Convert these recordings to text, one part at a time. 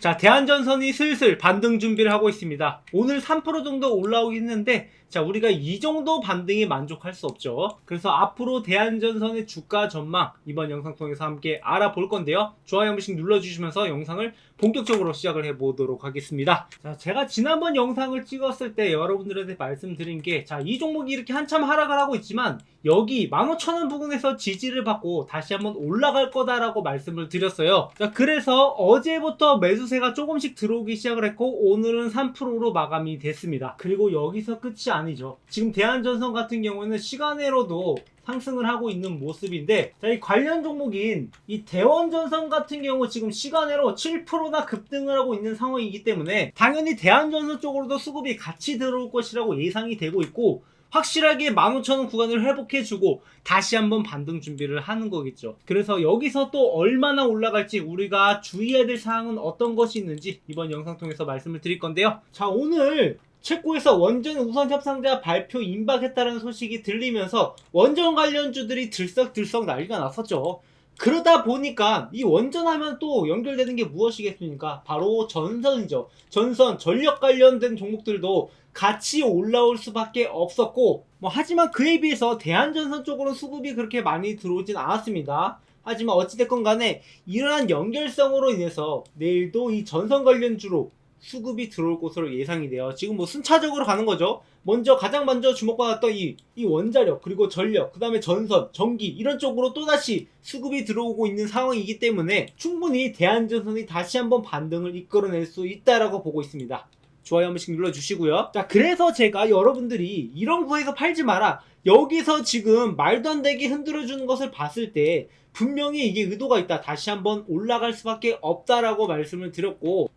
자, 대한전선이 슬슬 반등 준비를 하고 있습니다. 오늘 3% 정도 올라오긴 했는데, 자, 우리가 이 정도 반등이 만족할 수 없죠. 그래서 앞으로 대한전선의 주가 전망, 이번 영상 통해서 함께 알아볼 건데요. 좋아요 한 번씩 눌러주시면서 영상을 본격적으로 시작을 해보도록 하겠습니다. 자, 제가 지난번 영상을 찍었을 때 여러분들한테 말씀드린 게, 자, 이 종목이 이렇게 한참 하락을 하고 있지만, 여기 15,000원 부근에서 지지를 받고 다시 한번 올라갈 거다라고 말씀을 드렸어요. 자, 그래서 어제부터 매수세가 조금씩 들어오기 시작을 했고 오늘은 3%로 마감이 됐습니다. 그리고 여기서 끝이 아니죠. 지금 대한전선 같은 경우에는 시간으로도 상승을 하고 있는 모습인데 자, 이 관련 종목인 이 대원전선 같은 경우 지금 시간으로 7%나 급등을 하고 있는 상황이기 때문에 당연히 대한전선 쪽으로도 수급이 같이 들어올 것이라고 예상이 되고 있고 확실하게 15,000원 구간을 회복해주고 다시 한번 반등 준비를 하는 거겠죠. 그래서 여기서 또 얼마나 올라갈지 우리가 주의해야 될 사항은 어떤 것이 있는지 이번 영상 통해서 말씀을 드릴 건데요. 자, 오늘 체코에서 원전 우선 협상자 발표 임박했다는 소식이 들리면서 원전 관련주들이 들썩들썩 난리가 났었죠. 그러다 보니까 이 원전하면 또 연결되는 게 무엇이겠습니까? 바로 전선이죠. 전선, 전력 관련된 종목들도 같이 올라올 수밖에 없었고, 뭐 하지만 그에 비해서 대한전선 쪽으로 수급이 그렇게 많이 들어오진 않았습니다. 하지만 어찌됐건 간에 이러한 연결성으로 인해서 내일도 이 전선 관련주로 수급이 들어올 것으로 예상이 돼요. 지금 뭐 순차적으로 가는 거죠. 먼저 가장 먼저 주목받았던 이, 이 원자력 그리고 전력 그 다음에 전선 전기 이런 쪽으로 또다시 수급이 들어오고 있는 상황이기 때문에 충분히 대한전선이 다시 한번 반등을 이끌어낼 수 있다라고 보고 있습니다. 좋아요 한 번씩 눌러주시고요. 자 그래서 제가 여러분들이 이런 구에서 팔지 마라. 여기서 지금 말도 안 되게 흔들어주는 것을 봤을 때 분명히 이게 의도가 있다. 다시 한번 올라갈 수밖에 없다라고 말씀을 드렸고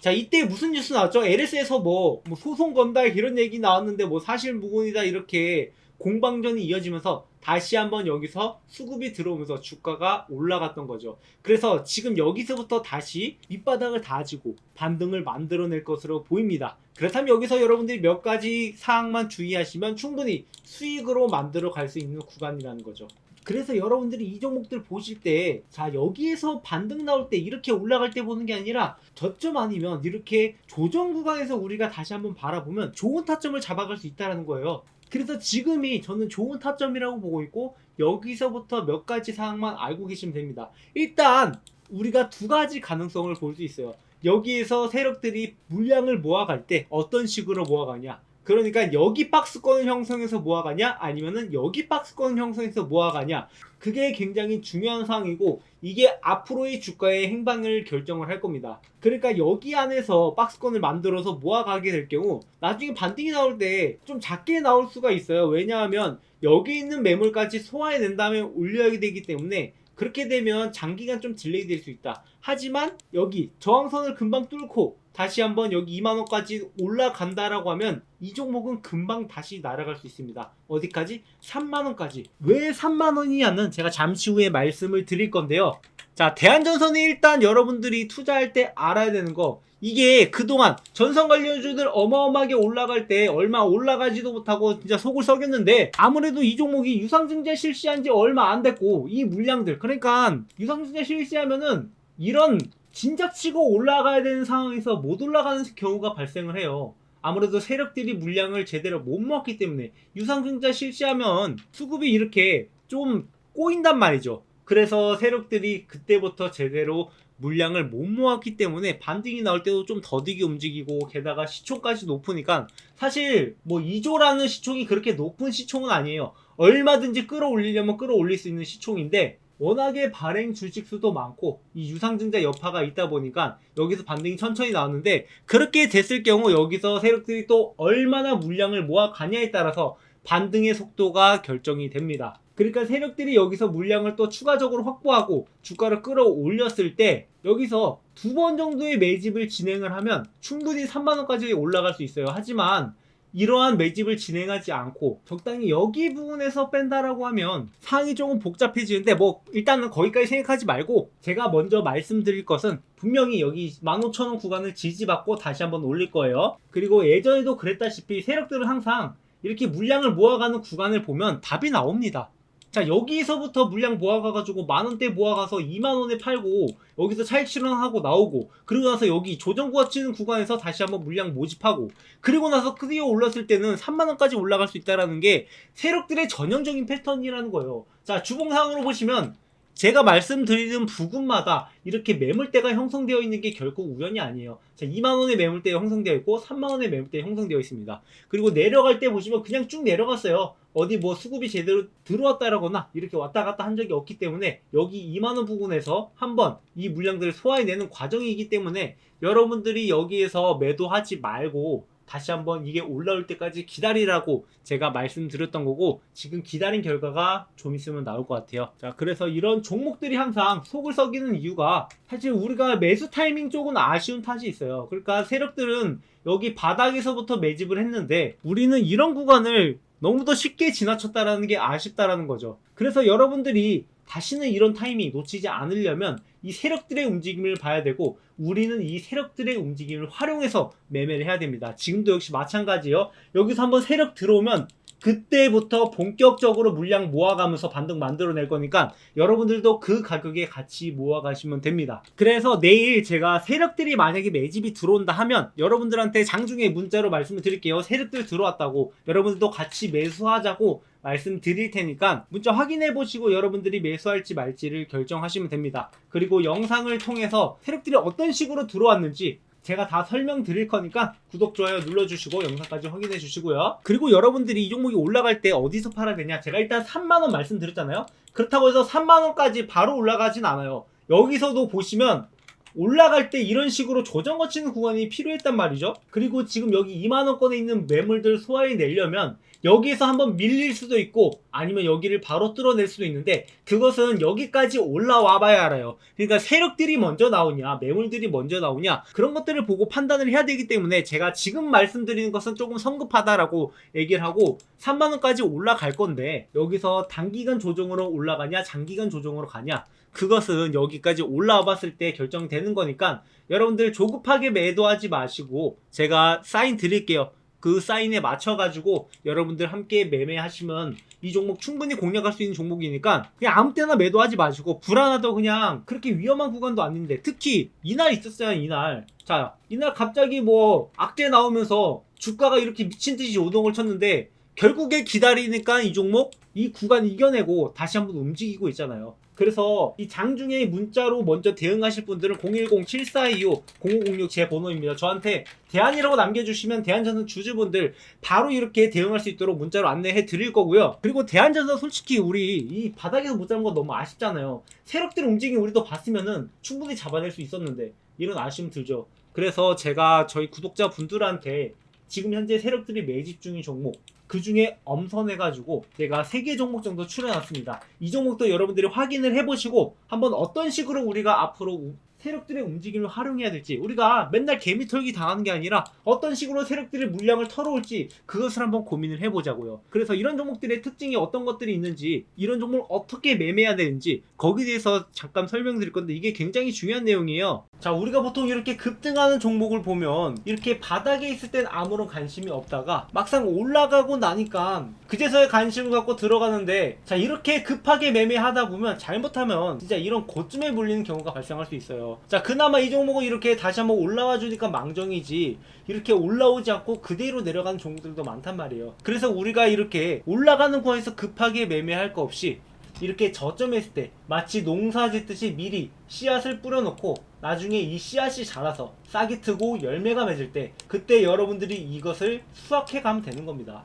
자 이때 무슨 뉴스 나왔죠? LS에서 뭐, 뭐 소송 건다 이런 얘기 나왔는데 뭐 사실 무근이다 이렇게 공방전이 이어지면서 다시 한번 여기서 수급이 들어오면서 주가가 올라갔던 거죠. 그래서 지금 여기서부터 다시 밑바닥을 다지고 반등을 만들어낼 것으로 보입니다. 그렇다면 여기서 여러분들이 몇 가지 사항만 주의하시면 충분히 수익으로 만들어 갈 수 있는 구간이라는 거죠. 그래서 여러분들이 이 종목들 보실 때, 자, 여기에서 반등 나올 때 이렇게 올라갈 때 보는 게 아니라 저점 아니면 이렇게 조정 구간에서 우리가 다시 한번 바라보면 좋은 타점을 잡아갈 수 있다는 거예요. 그래서 지금이 저는 좋은 타점이라고 보고 있고, 여기서부터 몇 가지 사항만 알고 계시면 됩니다. 일단, 우리가 두 가지 가능성을 볼 수 있어요. 여기에서 세력들이 물량을 모아갈 때 어떤 식으로 모아가냐. 그러니까 여기 박스권을 형성해서 모아가냐? 아니면은 여기 박스권을 형성해서 모아가냐? 그게 굉장히 중요한 사항이고 이게 앞으로의 주가의 행방을 결정을 할 겁니다. 그러니까 여기 안에서 박스권을 만들어서 모아가게 될 경우 나중에 반등이 나올 때 좀 작게 나올 수가 있어요. 왜냐하면 여기 있는 매물까지 소화해낸 다음에 올려야 되기 때문에 그렇게 되면 장기간 좀 딜레이 될 수 있다. 하지만 여기 저항선을 금방 뚫고 다시 한번 여기 2만원까지 올라간다라고 하면 이 종목은 금방 다시 날아갈 수 있습니다. 어디까지? 3만원까지. 왜 3만원이냐는 제가 잠시 후에 말씀을 드릴 건데요. 자, 대한전선이 일단 여러분들이 투자할 때 알아야 되는 거. 이게 그동안 전선 관련주들 어마어마하게 올라갈 때 얼마 올라가지도 못하고 진짜 속을 썩였는데 아무래도 이 종목이 유상증자 실시한 지 얼마 안 됐고 이 물량들 그러니까 유상증자 실시하면은 이런 진작 치고 올라가야 되는 상황에서 못 올라가는 경우가 발생을 해요. 아무래도 세력들이 물량을 제대로 못 모았기 때문에 유상증자 실시하면 수급이 이렇게 좀 꼬인단 말이죠. 그래서 세력들이 그때부터 제대로 물량을 못 모았기 때문에 반등이 나올 때도 좀 더디게 움직이고 게다가 시총까지 높으니까 사실 뭐 2조라는 시총이 그렇게 높은 시총은 아니에요. 얼마든지 끌어올리려면 끌어올릴 수 있는 시총인데 워낙에 발행 주식 수도 많고 이 유상증자 여파가 있다 보니까 여기서 반등이 천천히 나왔는데 그렇게 됐을 경우 여기서 세력들이 또 얼마나 물량을 모아가냐에 따라서 반등의 속도가 결정이 됩니다. 그러니까 세력들이 여기서 물량을 또 추가적으로 확보하고 주가를 끌어올렸을 때 여기서 두 번 정도의 매집을 진행을 하면 충분히 3만원까지 올라갈 수 있어요. 하지만 이러한 매집을 진행하지 않고 적당히 여기 부분에서 뺀다라고 하면 상황이 조금 복잡해지는데 뭐 일단은 거기까지 생각하지 말고 제가 먼저 말씀드릴 것은 분명히 여기 15,000원 구간을 지지받고 다시 한번 올릴 거예요. 그리고 예전에도 그랬다시피 세력들은 항상 이렇게 물량을 모아가는 구간을 보면 답이 나옵니다. 자 여기서부터 물량 모아가가지고 만원대 모아가서 2만원에 팔고 여기서 차익 실현하고 나오고 그리고 나서 여기 조정구가 치는 구간에서 다시 한번 물량 모집하고 그리고 나서 크디어 올랐을 때는 3만원까지 올라갈 수 있다라는 게 세력들의 전형적인 패턴이라는 거예요. 자 주봉상으로 보시면 제가 말씀드리는 부근마다 이렇게 매물대가 형성되어 있는 게 결코 우연이 아니에요. 자, 2만원의 매물대 형성되어 있고, 3만원의 매물대 형성되어 있습니다. 그리고 내려갈 때 보시면 그냥 쭉 내려갔어요. 어디 뭐 수급이 제대로 들어왔다라거나 이렇게 왔다 갔다 한 적이 없기 때문에 여기 2만원 부근에서 한번 이 물량들을 소화해내는 과정이기 때문에 여러분들이 여기에서 매도하지 말고 다시 한번 이게 올라올 때까지 기다리라고 제가 말씀드렸던 거고 지금 기다린 결과가 좀 있으면 나올 것 같아요. 자, 그래서 이런 종목들이 항상 속을 썩이는 이유가 사실 우리가 매수 타이밍 쪽은 아쉬운 탓이 있어요. 그러니까 세력들은 여기 바닥에서부터 매집을 했는데 우리는 이런 구간을 너무도 쉽게 지나쳤다라는 게 아쉽다라는 거죠. 그래서 여러분들이 다시는 이런 타이밍 놓치지 않으려면 이 세력들의 움직임을 봐야 되고 우리는 이 세력들의 움직임을 활용해서 매매를 해야 됩니다. 지금도 역시 마찬가지예요. 여기서 한번 세력 들어오면 그때부터 본격적으로 물량 모아가면서 반등 만들어낼 거니까 여러분들도 그 가격에 같이 모아가시면 됩니다. 그래서 내일 제가 세력들이 만약에 매집이 들어온다 하면 여러분들한테 장중에 문자로 말씀을 드릴게요. 세력들 들어왔다고 여러분들도 같이 매수하자고 말씀드릴 테니까 문자 확인해 보시고 여러분들이 매수할지 말지를 결정하시면 됩니다. 그리고 영상을 통해서 세력들이 어떤 식으로 들어왔는지 제가 다 설명드릴 거니까 구독, 좋아요 눌러주시고 영상까지 확인해 주시고요. 그리고 여러분들이 이 종목이 올라갈 때 어디서 팔아야 되냐? 제가 일단 3만원 말씀드렸잖아요. 그렇다고 해서 3만원까지 바로 올라가진 않아요. 여기서도 보시면 올라갈 때 이런 식으로 조정 거치는 구간이 필요했단 말이죠. 그리고 지금 여기 2만원권에 있는 매물들 소화해 내려면 여기에서 한번 밀릴 수도 있고 아니면 여기를 바로 뚫어낼 수도 있는데 그것은 여기까지 올라와 봐야 알아요. 그러니까 세력들이 먼저 나오냐 매물들이 먼저 나오냐 그런 것들을 보고 판단을 해야 되기 때문에 제가 지금 말씀드리는 것은 조금 성급하다라고 얘기를 하고 3만원까지 올라갈 건데 여기서 단기간 조정으로 올라가냐 장기간 조정으로 가냐 그것은 여기까지 올라와 봤을 때 결정되는 거니까 여러분들 조급하게 매도하지 마시고 제가 사인 드릴게요. 그 사인에 맞춰가지고 여러분들 함께 매매하시면 이 종목 충분히 공략할 수 있는 종목이니까 그냥 아무 때나 매도하지 마시고 불안하다 그냥 그렇게 위험한 구간도 아닌데 특히 이날 있었어요 이날 자 이날 갑자기 뭐 악재 나오면서 주가가 이렇게 미친 듯이 요동을 쳤는데 결국에 기다리니까 이 종목 이 구간 이겨내고 다시 한번 움직이고 있잖아요. 그래서 이 장중에 문자로 먼저 대응하실 분들은 010-7425-0506 제 번호입니다. 저한테 대안이라고 남겨주시면 대한전선 주주분들 바로 이렇게 대응할 수 있도록 문자로 안내해 드릴 거고요. 그리고 대한전선 솔직히 우리 이 바닥에서 못 잡은 거 너무 아쉽잖아요. 세력들 움직임 우리도 봤으면은 충분히 잡아낼 수 있었는데 이런 아쉬움 들죠. 그래서 제가 저희 구독자 분들한테 지금 현재 세력들이 매집 중인 종목 그 중에 엄선해가지고 제가 3개 종목 정도 추려놨습니다. 이 종목도 여러분들이 확인을 해보시고 한번 어떤 식으로 우리가 앞으로 우- 세력들의 움직임을 활용해야 될지 우리가 맨날 개미 털기 당하는 게 아니라 어떤 식으로 세력들이 물량을 털어올지 그것을 한번 고민을 해보자고요. 그래서 이런 종목들의 특징이 어떤 것들이 있는지 이런 종목을 어떻게 매매해야 되는지 거기에 대해서 잠깐 설명드릴 건데 이게 굉장히 중요한 내용이에요. 자 우리가 보통 이렇게 급등하는 종목을 보면 이렇게 바닥에 있을 땐 아무런 관심이 없다가 막상 올라가고 나니까 그제서야 관심을 갖고 들어가는데 자 이렇게 급하게 매매하다 보면 잘못하면 진짜 이런 고쯤에 물리는 경우가 발생할 수 있어요 자 그나마 이 종목은 이렇게 다시 한번 올라와 주니까 망정이지 이렇게 올라오지 않고 그대로 내려가는 종목들도 많단 말이에요 그래서 우리가 이렇게 올라가는 구간에서 급하게 매매할 거 없이 이렇게 저점했을 때 마치 농사 짓듯이 미리 씨앗을 뿌려놓고 나중에 이 씨앗이 자라서 싹이 트고 열매가 맺을 때 그때 여러분들이 이것을 수확해 가면 되는 겁니다.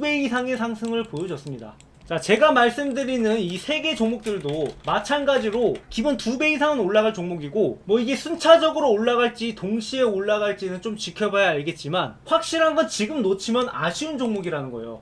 배 이상의 상승을 보여줬습니다. 자, 제가 말씀드리는 이 세 개 종목들도 마찬가지로 기본 두 배 이상은 올라갈 종목이고, 뭐 이게 순차적으로 올라갈지 동시에 올라갈지는 좀 지켜봐야 알겠지만, 확실한 건 지금 놓치면 아쉬운 종목이라는 거예요.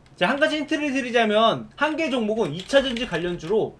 자, 한 가지 힌트를 드리자면 한 개 종목은 2차 전지 관련주로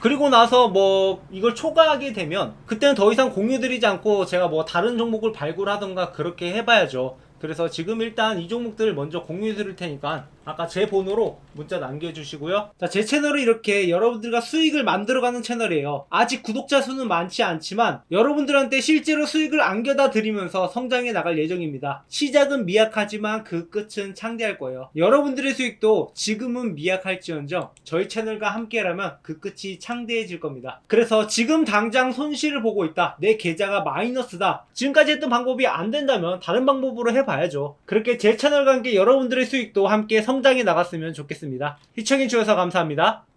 그리고 나서 뭐 이걸 초과하게 되면 그때는 더 이상 공유드리지 않고 제가 뭐 다른 종목을 발굴하던가 그렇게 해봐야죠. 그래서 지금 일단 이 종목들을 먼저 공유해 드릴 테니까 아까 제 번호로 문자 남겨주시고요. 자, 제 채널은 이렇게 여러분들과 수익을 만들어가는 채널이에요. 아직 구독자 수는 많지 않지만 여러분들한테 실제로 수익을 안겨다 드리면서 성장해 나갈 예정입니다. 시작은 미약하지만 그 끝은 창대할 거예요. 여러분들의 수익도 지금은 미약할지언정 저희 채널과 함께라면 그 끝이 창대해질 겁니다. 그래서 지금 당장 손실을 보고 있다. 내 계좌가 마이너스다. 지금까지 했던 방법이 안 된다면 다른 방법으로 해봐야죠. 그렇게 제 채널과 함께 여러분들의 수익도 함께 성 장해 나갔으면 좋겠습니다. 시청해주셔서 감사합니다.